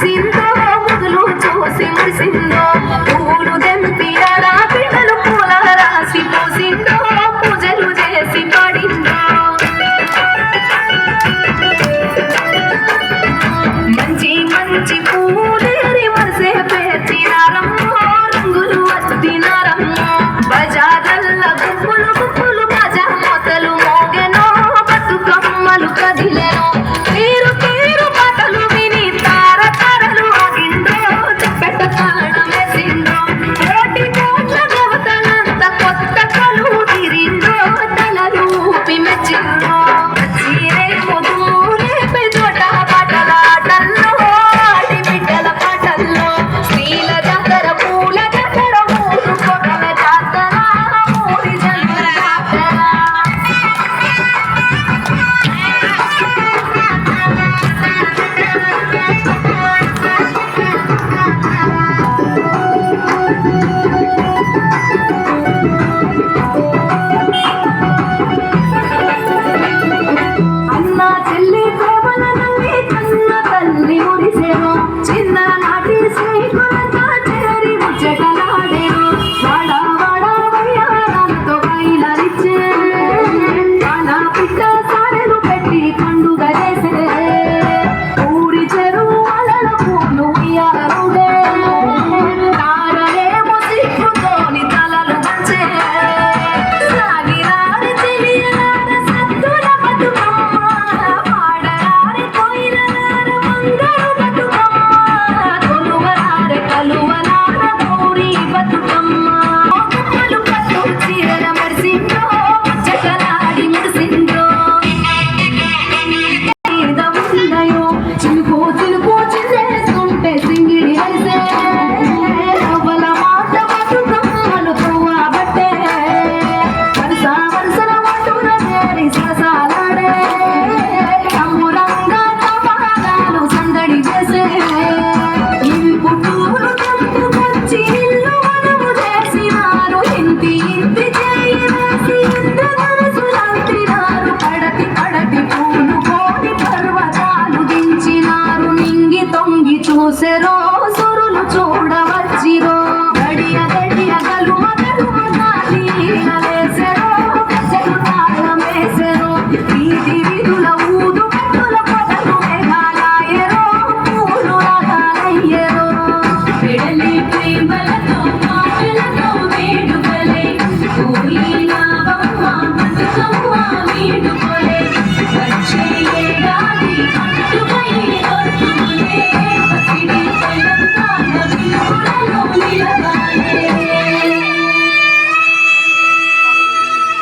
చూసిందో పూసిందో చూసి మురిసిందో పూలు తెంపి పిల్లలు పూల రాసి పూసిందో పూజలు చేసి పడిందో. మంచి మంచి పూలేరి చూసెరో సురులు చూడ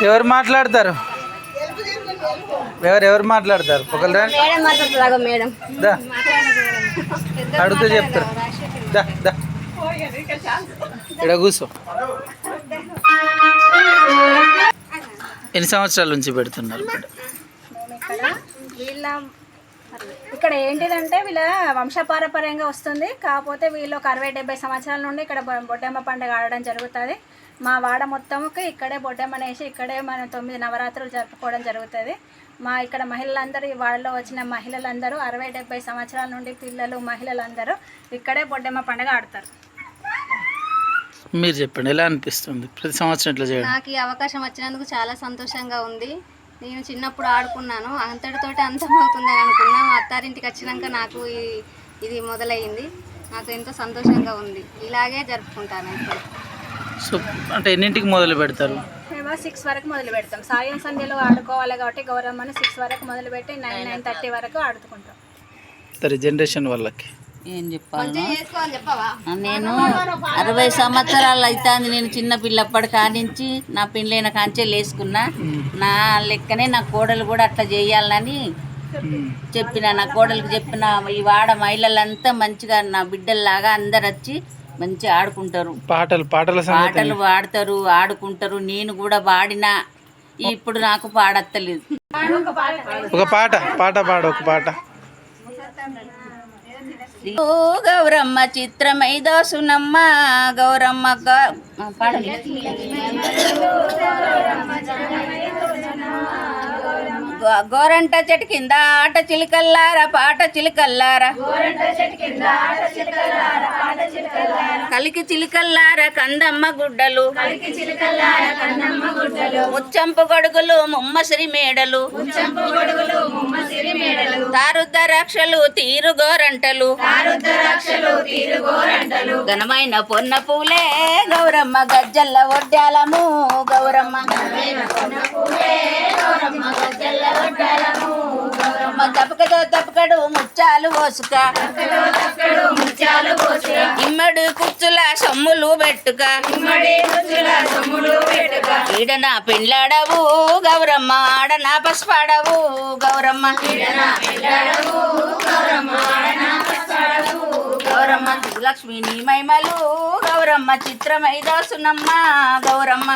ఎవరు మాట్లాడతారు? ఎవరు ఎవరు మాట్లాడతారు? ఒకరు రా. మేడం మాట్లాడుతుందా మేడం. దా. అడుగుతూ చెప్తారు. ఇక్కడ కూర్చో. ఎన్ని సంవత్సరాల నుంచి పెడుతున్నారు ఇక్కడ ఏంటిదంటే వీళ్ళ వంశపారపర్యంగా వస్తుంది. కాకపోతే వీళ్ళు ఒక అరవై డెబ్బై సంవత్సరాల నుండి ఇక్కడ బొడ్డమ్మ పండుగ ఆడడం జరుగుతుంది. మా వాడ మొత్తంకి ఇక్కడే బొడ్డమ్మని వేసి ఇక్కడే మన తొమ్మిది నవరాత్రులు జరుపుకోవడం జరుగుతుంది. మా ఇక్కడ మహిళలందరూ ఈ వాడలో వచ్చిన మహిళలందరూ అరవై డెబ్బై సంవత్సరాల నుండి పిల్లలు మహిళలందరూ ఇక్కడే బొడ్డమ్మ పండుగ ఆడతారు. మీరు చెప్పండి ఎలా అనిపిస్తుంది? ప్రతి సంవత్సరం ఇట్లా చేయడం? నాకు ఈ అవకాశం వచ్చినందుకు చాలా సంతోషంగా ఉంది. నేను చిన్నప్పుడు ఆడుకున్నాను. అంతటితోటి అంతమవుతుందని అనుకున్నా. మా అత్తారింటికి వచ్చినాక నాకు ఇది మొదలైంది నాకు ఎంతో సంతోషంగా ఉంది. ఇలాగే జరుపుకుంటాను. ఇప్పుడు సో అంటే ఎన్నింటికి మొదలు పెడతారు? మేము సిక్స్ వరకు మొదలు పెడతాం. సాయం సంధ్యలో ఆడుకోవాలి కాబట్టి గౌరమ్మని సిక్స్ వరకు మొదలుపెట్టి నైన్ నైన్ థర్టీ వరకు ఆడుకుంటాం. సరే జనరేషన్ వాళ్ళకి? ఏం చెప్పాలి నేను అరవై సంవత్సరాలు అవుతుంది నేను చిన్న పిల్లప్పటి కానించి నా పెళ్ళైన కాంచే లేసుకున్నా నా లెక్కనే నా కోడలు కూడా అట్లా చేయాలని చెప్పిన. నా కోడలికి చెప్పిన ఈ వాడ మహిళలంతా మంచిగా నా బిడ్డల్లాగా అందరు వచ్చి మంచిగా ఆడుకుంటారు. పాటలు పాటల సంగతి పాటలు పాడతారు ఆడుకుంటారు. నేను కూడా పాడినా ఇప్పుడు నాకు పాడత్తలేదు. ఒక పాట పాట పాడు ఒక పాట. ఓ గౌరమ్మ చిత్రమై దోసునమ్మ గౌరమ్మ పాడండి. గోరంట చెట్టు కింద ఆట చిలుకల్లారా పాట చిలుకల్లారా? కలికి చిలుకల్లారా కందమ్మ గుడ్డలు. ముచ్చంపు గొడుగులు ముమ్మసిరి మేడలు. తారుద్ద రక్షలు తీరు గోరంటలు ఘనమైన పొన్న పూలే గౌరమ్మ గజ్జల్ల ఒడ్డాలము. గౌరమ్మ తపకదో తపకడు ముచ్చాలు పోసుక ఇమ్మడి కుచ్చుల సొమ్ములు పెట్టుక. ఈడ నా పెండ్లాడవు గౌరమ్మ. ఆడ నా పసుపాడవు గౌరమ్మ. గౌరమ్మ. లక్ష్మి నీ మైమలు గౌరమ్మ. చిత్రమై దోసునమ్మ గౌరమ్మ.